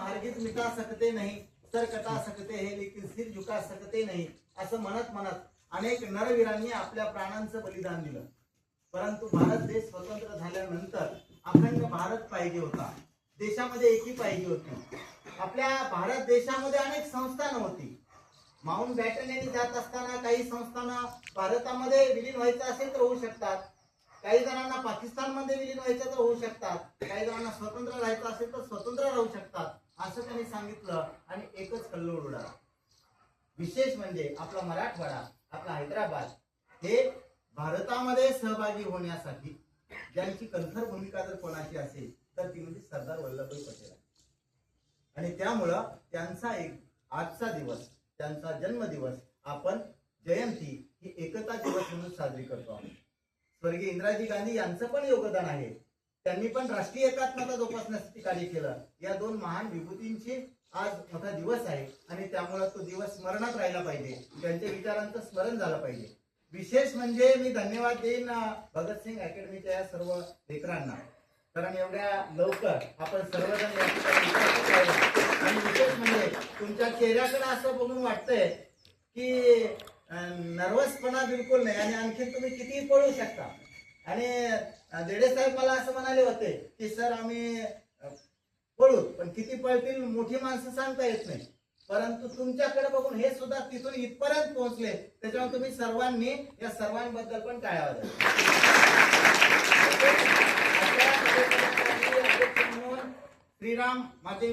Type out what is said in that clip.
हारगीज meta सकते नाही sir कटा सकते हे लेकिन सिर झुका सकते नाही असं म्हणत म्हणत अनेक नरवीरांनी आपल्या प्राणांचं बलिदान दिलं. परंतु भारत देश स्वतंत्र झाल्यानंतर अखंड भारत पाहिजे होता. देशामध्ये एकी पाहिजे होती. आपल्या भारत देशामध्ये अनेक संस्थानं होती. माउंट बॅटन यांनी जात असताना काही संस्थानं भारतामध्ये विलीन व्हायचं असेल तर होऊ शकतात. काही जणांना पाकिस्तानमध्ये विलीन व्हायचं तर होऊ शकतात. काही जणांना स्वतंत्र राहायचं असेल तर स्वतंत्र राहू शकतात. असं सांगितलं आणि एकच कल्लोळ उडाला विशेष म्हणजे आपला मराठवाडा आपला हैदराबाद हे भारतामध्ये सहभागी होण्यासाठी ज्यांची कंथर भूमिका जर कोणाची असेल तर ती म्हणजे सरदार वल्लभभाई पटेल. आहे. आणि त्यामुळं त्यांचा एक आजचा दिवस त्यांचा जन्मदिवस आपण जयंती ही एकता दिवस म्हणून साजरी करतो आहोत. स्वर्गीय इंदिराजी गांधी यांचं पण योगदान आहे. त्यांनी पण राष्ट्रीय एकात्मता जोपासण्यासाठी कार्य केलं. या दोन महान विभूतींची आज मोठा दिवस आहे आणि त्यामुळे तो दिवस स्मरणात राहिला पाहिजे. त्यांच्या विचारांचं स्मरण झालं पाहिजे. विशेष म्हणजे मी धन्यवाद देईन भगतसिंग अकॅडमीच्या या सर्व लेकरांना. कारण एवढ्या लवकर आपण सर्वजण आणि विशेष म्हणजे तुमच्या चेहऱ्याकडे असं बघून वाटतंय की नर्वसपणा बिलकुल नाही आणि आणखी तुम्ही कितीही पळू शकता. आणि देडे साहेब मला असं म्हणाले होते की सर आम्ही पळू पण किती पळतील मोठी माणसं सांगता येत नाही. परंतु तुमच्याकडे बघून हे सुद्धा तिथून इथपर्यंत पोहोचले. त्याच्यामुळे तुम्ही सर्वांनी या सर्वांबद्दल पण टाळ्या वाजवा. श्रीराम माते